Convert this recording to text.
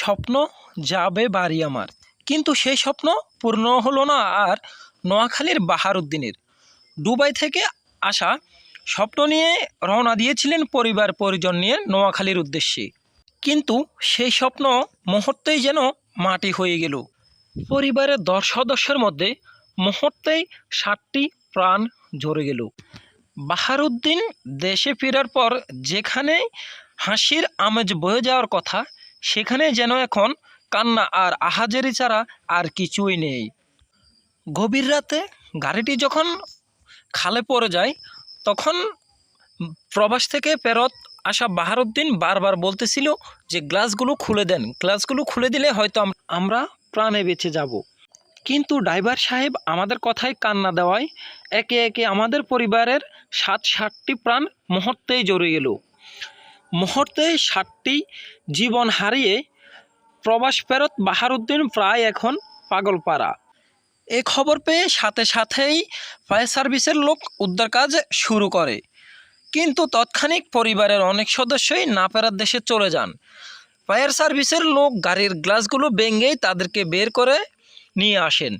স্বপ্ন যাবে বাড়ি আমার। কিন্তু সেই স্বপ্ন পূর্ণ হলো না আর নোয়াখালীর বাহারুদ্দিনের। দুবাই থেকে আসা স্বপ্ন নিয়ে রওনা দিয়েছিলেন পরিবার পরিজন নিয়ে নোয়াখালীর উদ্দেশ্যে। কিন্তু সেই স্বপ্ন মুহূর্তেই যেন মাটি হয়ে গেল। পরিবারের দশ সদস্যের মধ্যে মুহূর্তেই ষাটটি প্রাণ ঝরে গেল। বাহারুদ্দিন দেশে ফেরার পর যেখানে হাসির আমেজ বয়ে যাওয়ার কথা সেখানে যেন এখন কান্না আর আহাজারি ছাড়া আর কিছুই নেই। গভীর রাতে গাড়িটি যখন খালে পড়ে যায়, তখন প্রবাস থেকে ফেরত আসা বাহারুদ্দিন বারবার বলতেছিল যে, গ্লাসগুলো খুলে দেন। গ্লাসগুলো খুলে দিলে হয়তো আমরা প্রাণে বেঁচে যাব। কিন্তু ড্রাইভার সাহেব আমাদের কথায় কান্না দেওয়ায় একে একে আমাদের পরিবারের সাত ষাটটি প্রাণ মুহূর্তেই জড়ে গেল। মুহূর্তে ষাটটি জীবন হারিয়ে প্রবাস ফেরত বাহারুদ্দিন প্রায় এখন পাগলপাড়া। এ খবর পেয়ে সাথে সাথেই ফায়ার সার্ভিসের লোক উদ্ধার কাজ শুরু করে। কিন্তু তৎক্ষণিক পরিবারের অনেক সদস্যই না ফেরার দেশে চলে যান। ফায়ার সার্ভিসের লোক গাড়ির গ্লাসগুলো ভেঙেই তাদেরকে বের করে নিয়ে আসেন।